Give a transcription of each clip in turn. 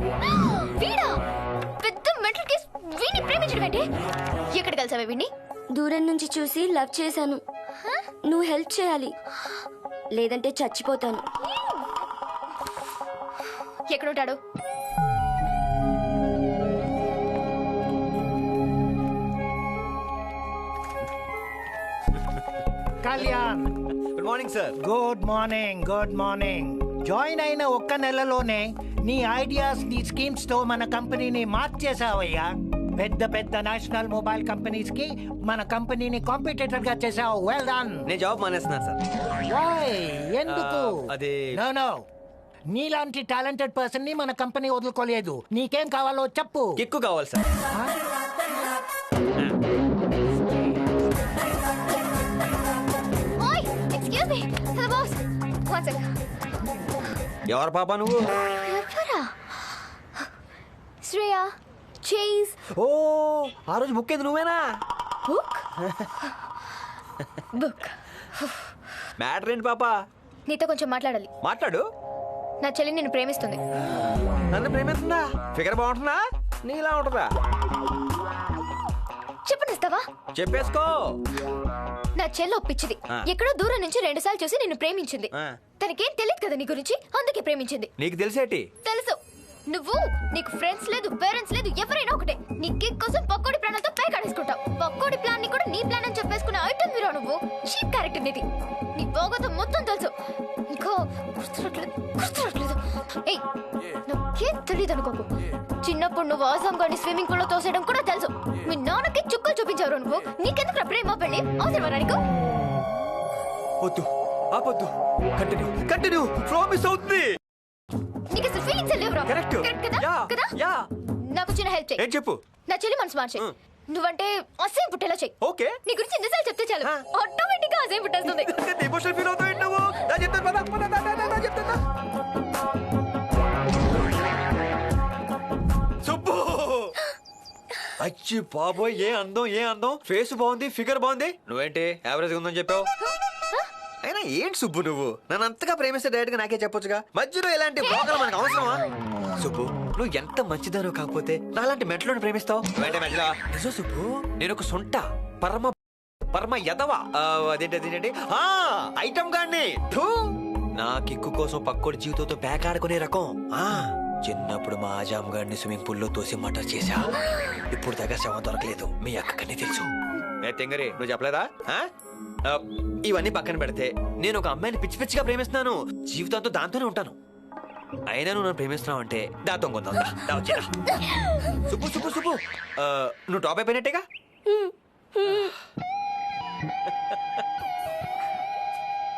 వీడా! పెద్ద mental case వీడిని ప్రేమించడం ఏంటి? ఎక్కడ కలిసావే దూరం నుంచి చూసి లవ్ చేశాను. నువ్వు హెల్ప్ చేయాలి. లేదంటే చచ్చిపోతాను. ఎక్కడ ఉంటాడు Kalyan! Good morning sir good morning good morning join అయిన ఒక్క నెలలోనే నీ ఐడియాస్ నీ స్కీమ్స్తో మన కంపెనీని మార్చేసావయ్యా పెద్ద పెద్ద నేషనల్ మొబైల్ కంపెనీస్కి మన కంపెనీని కాంపిటేటర్గా చేసావు వెల్ డన్ నేను జాబ్ మానేస్తున్నాను సార్. వై ఎందుకు? అది- నో నో నీలాంటి టాలెంటెడ్ పర్సన్ని మన కంపెనీ వదులుకోలేదు. నీకేం కావాలో చెప్పు. కిక్కు కావాలి సార్. ఓయ్ ఎక్స్క్యూజ్ ఎవరు పాప నువ్వు? ఎవరా? శ్రేయ చీజ్ ఓ ఆ రోజు బుక్ అయింది నువ్వేనా? బుక్? బుక్. మ్యాటర్ ఏంటి పాప? నీతో కొంచెం మాట్లాడాలి. మాట్లాడు. నా చెల్లి నిన్ను ప్రేమిస్తుంది. నన్ను ప్రేమిస్తుందా? ఫిగర్ బాగుంటుందా? నీలా ఉంటుందా? చెప్పనిస్తావా చెప్పేసుకో. నా చెల్లి ఒప్పించింది. ఆ. ఎక్కడో దూరం నుంచి రెండు సార్లు చూసి నిన్ను ప్రేమించింది. తనకేం తెలియదు కదా నీ గురించి? అందుకే ప్రేమించింది. నీకు తెలిసేటి? తెలుసు. నువ్వు నీకు ఫ్రెండ్స్ లేదు పేరెంట్స్ లేదు ఎవరైనా ఒకటే. నీ కిక్ కోసం పక్కోడి ప్రాణాలతో పై కాడేసుకుంటావు. పక్కోడి ప్లాన్ని కూడా నీ ప్లాన్ అని చెప్పేసుకునే ఐటమ్ మీరా నువ్వు? చీప్ క్యారెక్టర్ నీది. నీ భోగతం మొత్తం తెలుసు. ఇంకో గుర్తురట్లేదు గుర్తురట్లేదు. ఏయ్ నాకేం తెలియదు అనుకోకు నువ్వు ఆసాం గాని స్విమ్మింగ్ పూల్లో తోసేయడం కూడా తెలుసు. మీ నాన్నకి చుక్కలు చూపించారు నువ్వు నీకెందుకు ప్రేమ పెళ్ళి? అవసరమా నీకు? వద్దు ఆపొద్దు. కంటిన్యూ కంటిన్యూ ఫ్లో మిస్ అవుతుంది. నీకు అసలు ఫీలింగ్స్ లేవురా? Correct. కదా. కదా? Yeah. నాకు చిన్న హెల్ప్ చేయి. ఏం చెప్పు? నా చెల్లి మనసు మార్చే. నువ్వంటే అసహ్యం పుట్టేలా చెయ్యి ఓకే నీ గురించి ఎన్నిసార్లు చెప్తే చాలు. ఆటోమేటిక్గా అసహ్యం పుట్టేస్తుంది. ఎమోషనల్ ఫీల్ అవుతావు ఏంటి నా చెప్తాను అచ్చి బాబోయ్ ఏ అందం ఏ అందం? ఫేస్ బాగుంది ఫిగర్ బాగుంది. నువ్వేంటి యావరేజ్ ఉందని చెప్పావు? అయినా ఏంటి సుబ్బు నువ్వు? నన్ను అంతగా ప్రేమిస్తే డైరెక్ట్గా నాకే చెప్పొచ్చుగా? మధ్యలో ఇలాంటి బ్రోకర్లు మనకు అవసరమా? సుబ్బు నువ్వు ఎంత మంచిదానో కాకపోతే నాలాంటి మెట్లను ప్రేమిస్తావు? నిజం సుబ్బు నేను ఒక సొంట పరమ పరమ యదవా. ఆ, అదేంటి అదేంటి? ఆ ఐటమ్ గాన్ని. నా కిక్కు కోసం పక్కోడి జీవితంతో పేకాడుకునే రకం. ఆ. చిన్నప్పుడు మా ఆజాం గారిని స్విమ్మింగ్ పూల్లో తోసి మటర్ చేశా. ఇప్పుడు దగ్గర శవం దొరకలేదు. మీ అక్కకని తెలుసు. ఏ తెంగరి నువ్వు చెప్పలేదా? ఇవన్నీ పక్కన పెడితే నేను ఒక అమ్మాయిని పిచ్చి పిచ్చిగా ప్రేమిస్తున్నాను. జీవితంతో దాంతోనే ఉంటాను. అయినా నువ్వు నన్ను ప్రేమిస్తున్నావు అంటే దాంతో కొందా సుబ్బు సుబ్బు సుబ్బు. నువ్వు టాప్ అయిపోయినట్టేగా?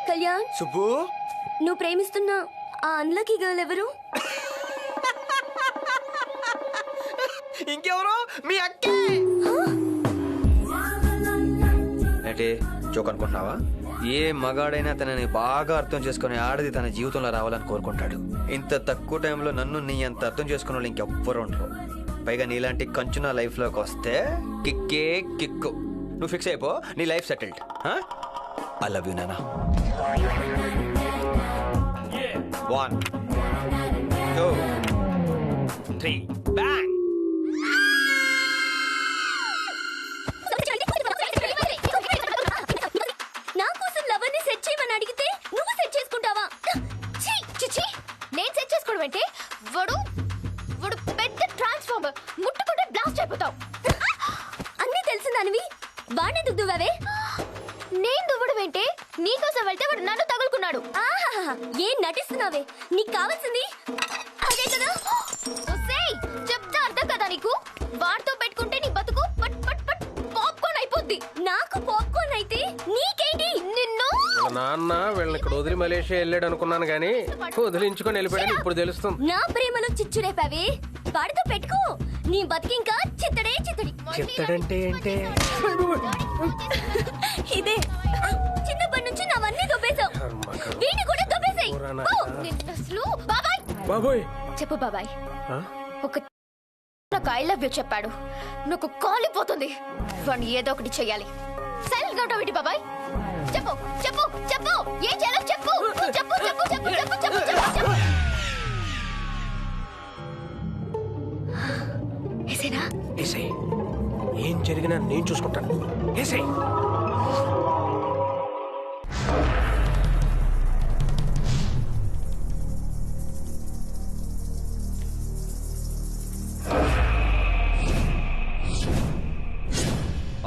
కళ్యాణ్ సుబ్బు? నువ్వు ప్రేమిస్తున్న ఆ అన్లకి గర్ల్ ఎవరు? ఇంకెవరు? మీ అక్కే! అంటే జోక్ అనుకుంటున్నావా? ఏ మగాడైనా తనని బాగా అర్థం చేసుకుని ఆడది తన జీవితంలో రావాలని కోరుకుంటాడు. ఇంత తక్కువ టైంలో నన్ను నీ అంత అర్థం చేసుకున్న వాళ్ళు ఇంకెవ్వరు ఉండరు. పైగా నీలాంటి కంచు నా లైఫ్లోకి వస్తే కిక్కే కిక్కు. నువ్వు ఫిక్స్ అయిపో నీ life settled. I love you నానా. వన్ టూ త్రీ బ్యాంగ్ వీళ్ళని ఇక్కడ వదిలి మలేషియా వెళ్ళాడు అనుకున్నాను కానీ వదిలించుకొని వెళ్ళిపోయాడు ఇప్పుడు తెలుస్తుంది. నా ప్రేమలో చిచ్చు రేపావే? వాడితో పెట్టుకో. నీ బతికింకా చిత్తడే చిత్తడి. చిత్తడంటే ఏంటి? ఇదే. చిన్నప్పటి నుంచి నావన్నీ దొబ్బేశావు. వీడిని కూడా దొబ్బేసాయి. అసలు బాబాయ్. బాబోయ్. చెప్పు బాబాయ్. ఆ? ఒక నాకు ఐ లవ్ యూ చెప్పాడు. నాకు కాలిపోతుంది. వాడిని ఏదో ఒకటి చెయ్యాలి. సైలెంట్గా ఉంటావు ఏంటి బాబాయ్? చెప్పు చెప్పు చెప్పు. ఏం చేయాలో చెప్పు. చెప్పు చెప్పు చెప్పు చెప్పు చెప్పు చెప్పు చెప్పు. ఏం జరిగినా నేను చూసుకుంటాను. ఏసై.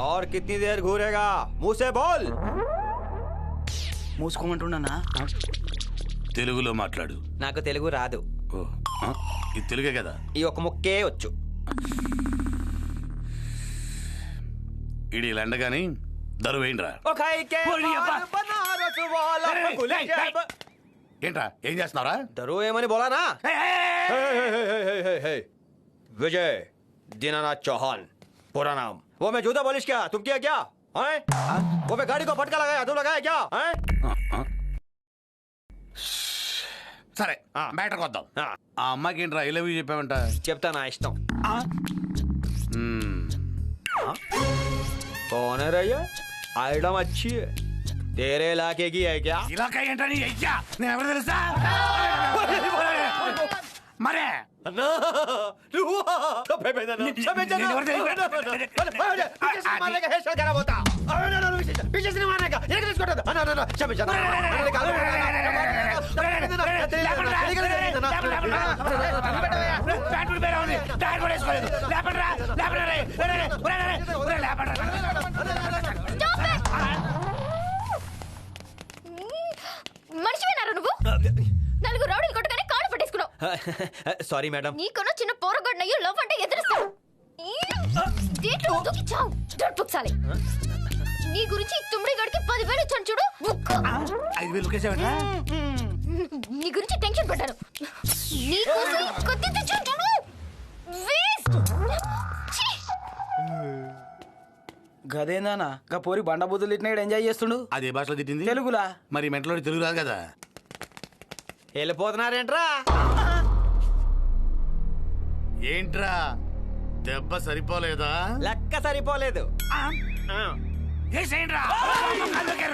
और कितनी देर घूरेगा मुंह से बोल మూసుకోమంటున్నానా తెలుగులో మాట్లాడు నాకు తెలుగు రాదు ఓ, ఆ, ఇది తెలుగే కదా ఈ ఒక ముక్కే వచ్చు ఇడి లండగాని దరువేయండిరా ఏంట్రా ఏం చేస్తున్నారా दरो ఏమని బోలానా विजय दीनानाथ चौहान पूरा नाम वो मैं जूता पॉलिश क्या तुम किया क्या हैं? वो मैं गाड़ी को फटका लगाया तुम लगाया क्या हैं? సరే ఆ. మ్యాటర్కి వద్దాం ఆ, ఆ అమ్మాయికి ఏంట్రా ఐ లవ్ యూ చెప్పావంట చెప్తా నా ఇష్టం మ్మ్. कौन है रैया आइटम अच्छी है तेरे इलाके की है क्या ఇలాక ఏంట్రా నీ అయ్యా నేను ఎవరు తెలుసా మరే అన్నా నువ్వా తప్పైపోయింది అన్నా క్షమించన్నా లేపడరా లేపడరా లేపడరా లేపడరా సారీ మేడం నీకన్నా చిన్న పోరగొడ్డయ్యో లవ్ అంటే ఎదురుస్తావు. దీంట్లో దూకి చావు. దొడ్పుక్సాలి నీ గురించి తుమ్మిడి గడికి పదివేలు ఇచ్చాను చూడు. ఐదు వేలు నీ గురించి టెన్షన్ పడ్డాను. నీ కోసం ఈ కత్తి తెచ్చాను చూడు. వేస్ట్. ఛీ! గదేందానా గా పోరి బండ బుద్ధులు ఇట్లా ఎంజాయ్ చేస్తుండు? అదే భాషలో తిట్టింది? తెలుగులా? మరి మెంటలో తెలుగు రాదు కదా. వెళ్ళిపోతున్నారేంట్రా? ఏంట్రా? దెబ్బ సరిపోలేదా? లెక్క సరిపోలేదు. అందుకే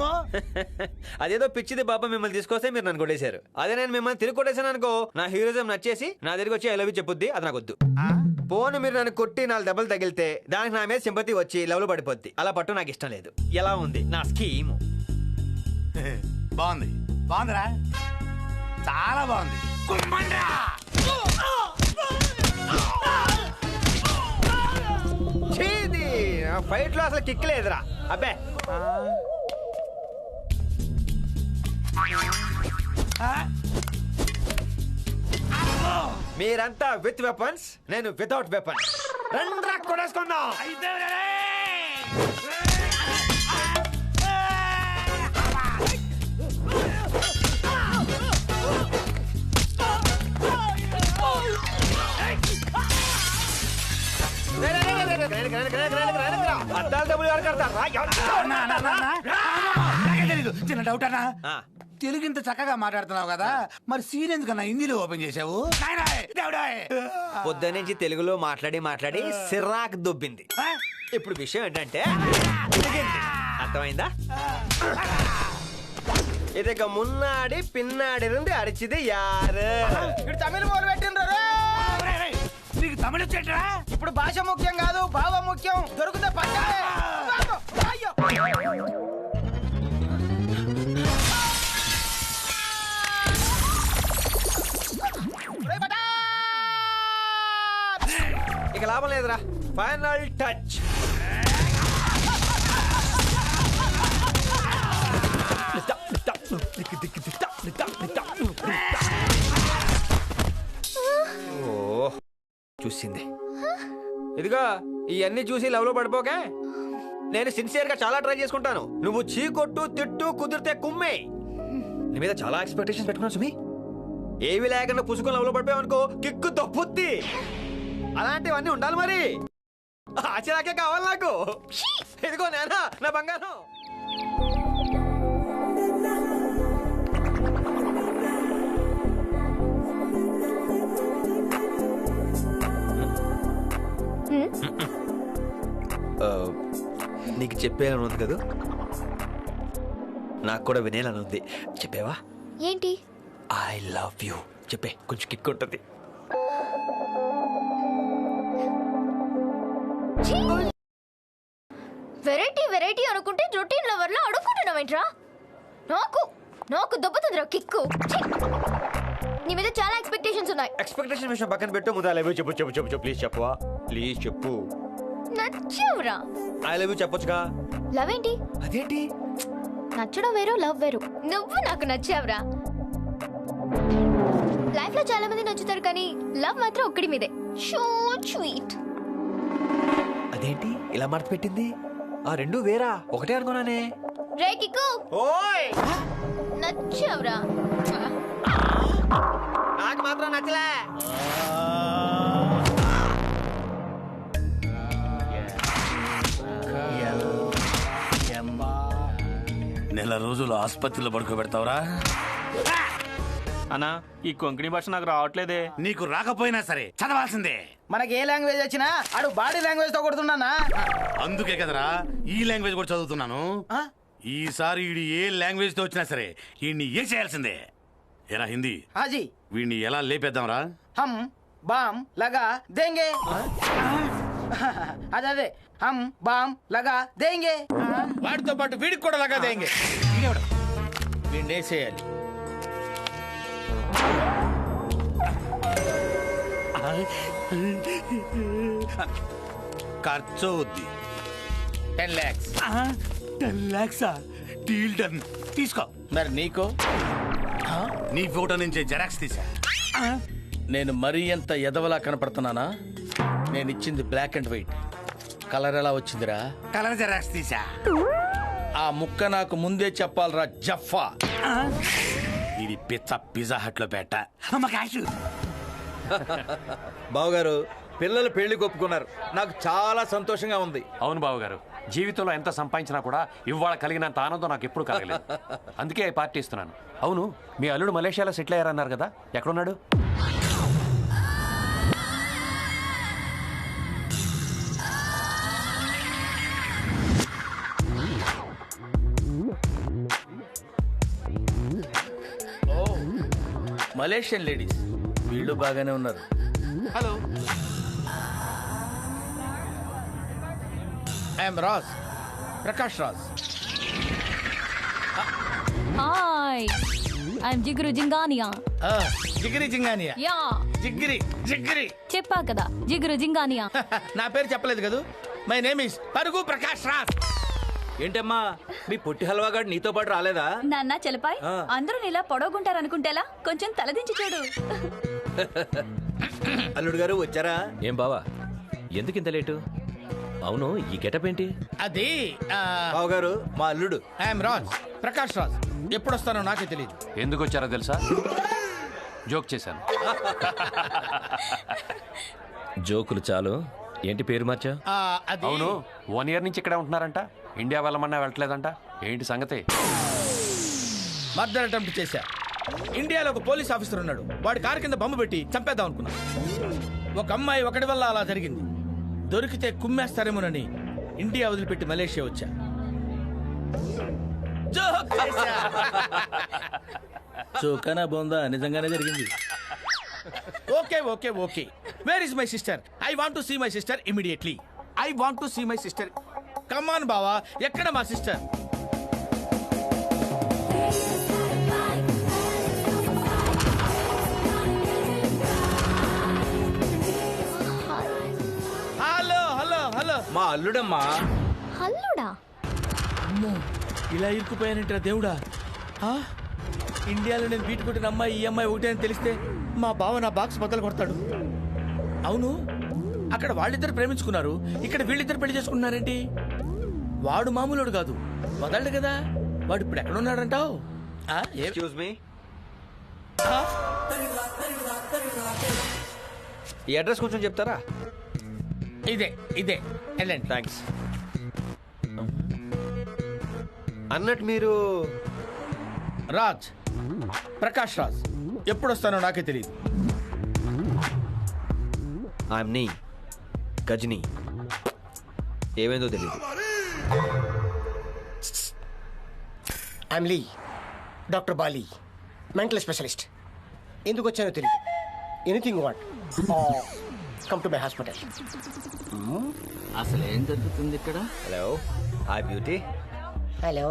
అదేదో పిచ్చిది బాబా మిమ్మల్ని తీసుకొస్తే మీరు నన్ను కొట్టేశారు. అదే నేను మిమ్మల్ని తిరిగి కొట్టేశాను అనుకో నా హీరోజం నచ్చేసి నా దగ్గరికి వచ్చి ఐ లవ్ యూ చెప్పుద్ది అది నాకు వద్దు. పోను మీరు నన్ను కొట్టి నాలుగు దెబ్బలు తగిలితే దానికి నా మీద సింపతి వచ్చి లవ్లో పడిపోద్ది. అలా పట్టు నాకు ఇష్టం లేదు. ఎలా ఉంది? నా స్కీమ్. బాగుంది. బాగుందిరా. చాలా బాగుంది. కుమ్మండ్రా. ఫైట్లో అసలు కిక్ లేదురా. అబ్బే. మీరంతా విత్ వెపన్స్ నేను వితౌట్ వెపన్స్ రెండు చిన్న డౌట్ అన్నా. తెలుగు ఇంత చక్కగా మాట్లాడుతున్నావు కదా. మరి సీన్ ఎందుకన్నా హిందీలో ఓపెన్ చేసావు నాయనాయ్, దేవుడాయ్. పొద్దు నుంచి తెలుగులో మాట్లాడి మాట్లాడి సిరాక్ దుబ్బింది? ఇప్పుడు విషయం ఏంటంటే. అర్థమైందా? ఇదిగ మున్నాడి పిన్నాడి నుండి అడిచిది యారు. ఇక్కడ తమిళ మొదలు పెట్టిండ్రు నీకు తమిళ వచ్చేట్రా? ఇప్పుడు భాష ముఖ్యం కాదు భావం ముఖ్యం. దొరికితే పట్టాలే అయ్యో. లాభం లేదురా. ఫైనల్ టచ్ ఓ చూసింది. ఇదిగో ఇవన్నీ చూసి లవ్లో పడిపోకే? నేను సిన్సియర్గా చాలా ట్రై చేసుకుంటాను. నువ్వు చీకొట్టు తిట్టు కుదిరితే కుమ్మే. నీ మీద చాలా ఎక్స్పెక్టేషన్స్ పెట్టుకున్నాను సుమి. ఏవి లేకుండా పుసుకొని లవ్లో పడిపోయావు అనుకో కిక్కు తప్పుద్ది. అలాంటివన్నీ ఉండాలి మరి. ఆచరాకే కావాలి నాకు. ఇదిగో నేనా నా బంగారం. నీకు చెప్పేయాలని ఉంది కదా? నాకు కూడా వినేలని ఉంది చెప్పేవా? ఏంటి? ఐ లవ్ యూ చెప్పే కొంచెం కిక్ ఉంటుంది వెరైటీ వెరైటీ అనుకుంటే రొటీన్ లవర్లో అడుక్కుంటున్నావేంట్రా నాకు నాకు దెబ్బతుందిరా కిక్కు! నీ మీద చాలా ఎక్స్పెక్టేషన్స్ ఉన్నాయి. ఎక్స్పెక్టేషన్ విషయం పక్కన పెట్టు ముందు ఐ లవ్. యూ చెప్పు చెప్పు చెప్పు చెప్పు. ప్లీజ్ చెప్పవా? ప్లీజ్ చెప్పు. నచ్చావురా. ఐ లవ్ యూ చెప్పొచ్చుగా? లవ్ ఏంటి? అదేంటి? నచ్చడం వేరు లవ్ వేరు. నువ్వు నాకు నచ్చావురా. లైఫ్లో చాలా మంది నచ్చుతారు కానీ లవ్ మాత్రం ఒక్కడి మీదే. షో స్వీట్ అదేంటి ఇలా మడత పెట్టింది ఆ రెండు వేరా? ఒకటే అనుకున్నానే. రే కిక్కు! ఓయ్! నచ్చావురా. నాకు మాత్రం నచ్చలే. నెల రోజులు ఆసుపత్రిలో పడుకోబెడతావురా? అన్నా ఈ కొంకణి భాష నాకు రావట్లేదే. నీకు రాకపోయినా సరే చదవాల్సిందే. మనకి ఏ లాంగ్వేజ్ వచ్చినా ఆడు బాడీ లాంగ్వేజ్తో కొడుతున్నానా? అందుకే కదరా ఈ లాంగ్వేజ్ కూడా చదువుతున్నాను. ఆ? ఈసారి వీడు ఏ లాంగ్వేజ్తో వచ్చినా సరే వీడిని ఏ చేయాల్సిందే? ఎరా హిందీ? హాజీ. వీడిని ఎలా లేపేద్దాంరా? హమ్ బామ్ లగా దేంగే. అదే అదే. హమ్ బామ్ లగా దేంగే. వాడితో పాటు వీడికి కూడా లగా దేంగే. వీడిని వేసేయాలి ఖర్చు అవుద్ది టెన్ ల్యాక్స్ టెన్ లాక్సా డీల్ డన్ తీసుకో. మరి నీకో? నీ ఫోటో నుంచి జెరాక్స్ తీసా. నేను మరీ ఎంత ఎదవలా కనపడుతున్నానా? నేను ఇచ్చింది బ్లాక్ అండ్ వైట్ కలర్ ఎలా వచ్చిందిరా? కలర్ జెరాక్స్ తీసా. ఆ ముక్క నాకు ముందే చెప్పాలరా జఫా ఇది పిచ్చ పిజ్జా హట్లో పెట్ట బావగారు పిల్లలు పెళ్ళి ఒప్పుకున్నారు నాకు చాలా సంతోషంగా ఉంది. అవును బాబు గారు జీవితంలో ఎంత సంపాదించినా కూడా ఇవాళ కలిగినంత ఆనందం నాకు ఎప్పుడు కలగలేదు. అందుకే పార్టీ ఇస్తున్నాను. అవును మీ అల్లుడు మలేషియాలో సెటిల్ అయ్యారన్నారు కదా? ఎక్కడున్నాడు? Malaysian ladies. వీళ్ళు బాగానే ఉన్నారు. Hello. I'm Raj Prakash Raj hi I'm జిగురు జింగానియా ఆ, జిగిరి జింగానియా యా జిగిరి జిగిరి చెప్పా కదా జిగురు జింగానియా నా పేరు చెప్పలేదు కదూ? మై నేమ్ ఇస్ పరుగు ప్రకాష్ రాజ్ ఏంటమ్మా మీ పొట్టి హల్వాగాడు నీతో పాటు రాలేదా? నాన్న చెలపాయ్ అందరూ నీలా పొడవుగుంటారు అనుకుంటేలా కొంచెం తలదించి చూడు. అల్లుడు గారు వచ్చారా? ఏం బావా? ఎందుకు ఇంత లేటు? అవును ఈ గెటప్ ఏంటి? అది బావగారు మా అల్లుడు. ఐఎమ్ రాజ్ ప్రకాష్ రాజ్. ఎప్పుడు వస్తానో నాకే తెలియదు ఎందుకు వచ్చారో తెలుసా? జోక్ చేశాను. జోకులు చాలు. ఏంటి పేరు మార్చా? ఆ, అది అవును వన్ ఇయర్ నుంచి ఇక్కడే ఉంటున్నారంట. ఇండియా వెళ్ళమన్నా వెళ్ళట్లేదంట. ఏంటి సంగతి? మర్డర్ అటెంప్ట్ చేశా. ఇండియాలో ఒక పోలీస్ ఆఫీసర్ ఉన్నాడు. వాడి కారు కింద బొమ్మ పెట్టి చంపేద్దాం అనుకున్నా. ఒక అమ్మాయి ఒకటి వల్ల అలా జరిగింది. దొరికితే కుమ్మేస్తారేమోనని ఇండియా వదిలిపెట్టి మలేషియా వచ్చా. జోకనా బాగుందా నిజంగానే జరిగింది. Okay okay okay. Where is my sister I want to see my sister immediately I want to see my sister come on బావా. ఎక్కడ మా సిస్టర్ అల్లుడమ్మా. హల్లుడా అమ్మో ఇలా ఇరుక్కుపోయానంటారా దేవుడా? ఆ? ఇండియాలో నేను బీట్ కొట్టిన అమ్మాయి ఈ అమ్మాయి ఒకటే అని తెలిస్తే మా బావ నా బాక్స్ బద్దలు కొడతాడు. అవును అక్కడ వాళ్ళిద్దరు ప్రేమించుకున్నారు. ఇక్కడ వీళ్ళిద్దరు పెళ్ళి చేసుకున్నారేంటి వాడు మామూలుడు కాదు వదలడు కదా. వాడు ఇప్పుడు ఎక్కడ ఉన్నాడంటావు ఎక్స్క్యూజ్ మీ ఈ అడ్రస్ కొంచెం చెప్తారా? ఇదే ఇదే. వెళ్ళండి. థ్యాంక్స్ అన్నట్టు మీరు రాజ్. ప్రకాష్ రాజ్. ఎప్పుడు వస్తానో నాకే తెలియదు ఐఎమ్ నీ గజనీ ఏమైందో తెలియదు I'm Lee doctor Bali mental specialist ఎందుకు వచ్చానో తెలియదు anything what come to my hospital అసలు ఏం జరుగుతుంది ఇక్కడ? Hello hi beauty hello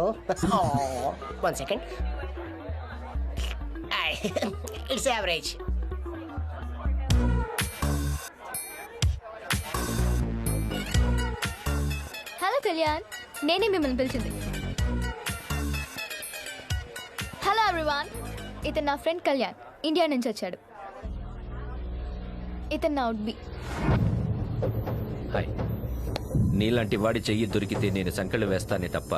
one second it's average hello Kalyan నేనే మిమ్మల్ని పిలిచింది. హలో ఎవ్రీవాన్ ఇతను నా ఫ్రెండ్ కళ్యాణ్ ఇండియా నుంచి వచ్చాడు. ఇతను నా ఉడ్బి హాయ్ నీలాంటి వాడి చెయ్యి దొరికితే నేను సంకళ్ళు వేస్తానే తప్ప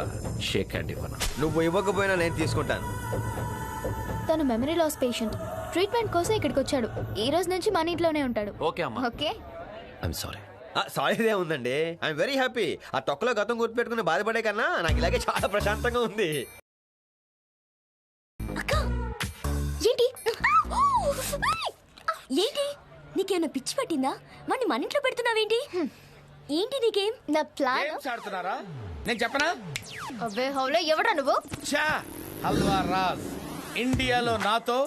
షేక్ హ్యాండ్ ఇవ్వను నువ్వు ఇవ్వకపోయినా నేను తీసుకుంటాను తను మెమరీ లాస్ పేషెంట్ ట్రీట్మెంట్ కోసం ఇక్కడికి వచ్చాడు ఈ రోజు నుంచి మన ఇంట్లోనే ఉంటాడు ఓకే అమ్మా ఓకే ఐఎమ్ సారీ సారీదే ఉందండి ఐఎమ్ వెరీ హ్యాపీ ఆ తొక్కలో గతం గుర్తుపెట్టుకుని బాధపడే కన్నా నాకు ఇలాగే చాలా ప్రశాంతంగా ఉంది ఏంటి ఏంటి నీకేమైనా పిచ్చి పట్టిందా? వాడిని మన ఇంట్లో పెడుతున్నావేంటి? ఏంటి నీకేం? నా ప్లాన్. గేమ్స్ ఆడుతున్నారా? నేను చెప్పనా? అవ్వే హౌలో ఎవడా నువ్వు? చా హల్వా రాజ్ ఇండియాలో నాతో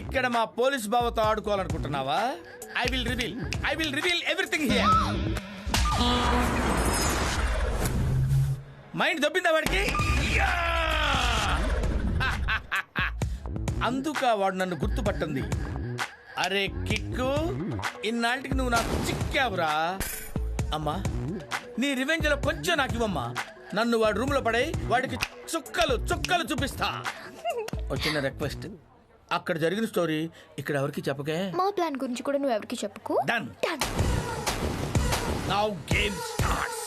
ఇక్కడ మా పోలీస్ బావతో ఆడుకోవాలనుకుంటున్నావా? I will reveal I will reveal everything here mind దొబ్బిందా వాడికి? యా! అందుక వాడు నన్ను గుర్తుపట్టింది. అరే కిక్కు ఇన్నాళ్ళకి నువ్వు నాకు చిక్కావురా. అమ్మా నీ రివెంజ్లో కొంచెం నాకు ఇవ్వమ్మా. నన్ను వాడి రూమ్లో పడే వాడికి చుక్కలు చుక్కలు చూపిస్తా. వచ్చిన రిక్వెస్ట్. అక్కడ జరిగిన స్టోరీ ఇక్కడ ఎవరికి చెప్పకే? మా ప్లాన్ గురించి కూడా నువ్వు ఎవరికి చెప్పుకో? Done now game starts